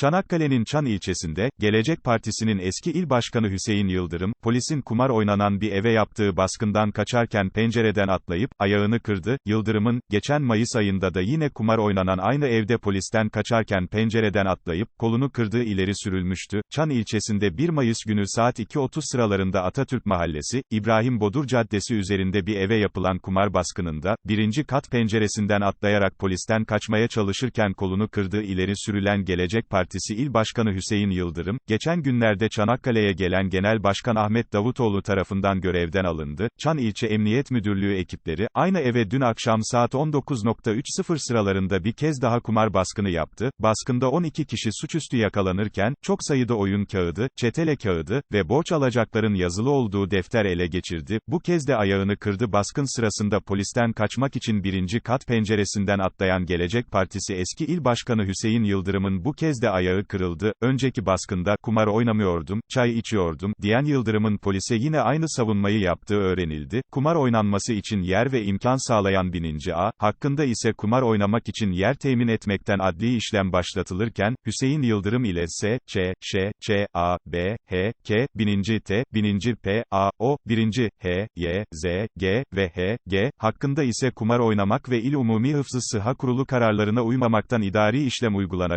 Çanakkale'nin Çan ilçesinde, Gelecek Partisi'nin eski il başkanı Hüseyin Yıldırım, polisin kumar oynanan bir eve yaptığı baskından kaçarken pencereden atlayıp, ayağını kırdı. Yıldırım'ın, geçen Mayıs ayında da yine kumar oynanan aynı evde polisten kaçarken pencereden atlayıp, kolunu kırdığı ileri sürülmüştü. Çan ilçesinde 1 Mayıs günü saat 2.30 sıralarında Atatürk Mahallesi, İbrahim Bodur Caddesi üzerinde bir eve yapılan kumar baskınında, birinci kat penceresinden atlayarak polisten kaçmaya çalışırken kolunu kırdığı ileri sürülen Gelecek Partisi İl Başkanı Hüseyin Yıldırım, geçen günlerde Çanakkale'ye gelen Genel Başkan Ahmet Davutoğlu tarafından görevden alındı. Çan İlçe Emniyet Müdürlüğü ekipleri, aynı eve dün akşam saat 19.30 sıralarında bir kez daha kumar baskını yaptı. Baskında 12 kişi suçüstü yakalanırken, çok sayıda oyun kağıdı, çetele kağıdı ve borç alacakların yazılı olduğu defter ele geçirdi. Bu kez de ayağını kırdı baskın sırasında polisten kaçmak için birinci kat penceresinden atlayan Gelecek Partisi eski il başkanı Hüseyin Yıldırım'ın bu kez de ayağı kırıldı. Önceki baskında, kumar oynamıyordum, çay içiyordum, diyen Yıldırım'ın polise yine aynı savunmayı yaptığı öğrenildi. Kumar oynanması için yer ve imkan sağlayan bininci A, hakkında ise kumar oynamak için yer temin etmekten adli işlem başlatılırken, Hüseyin Yıldırım ile S, Ç, Ş, Ç, A, B, H, K, bininci T, bininci P, A, O, birinci H, Y, Z, G ve H, G, hakkında ise kumar oynamak ve İl Umumi Hıfzı Sıha Kurulu kararlarına uymamaktan idari işlem uygulanacak.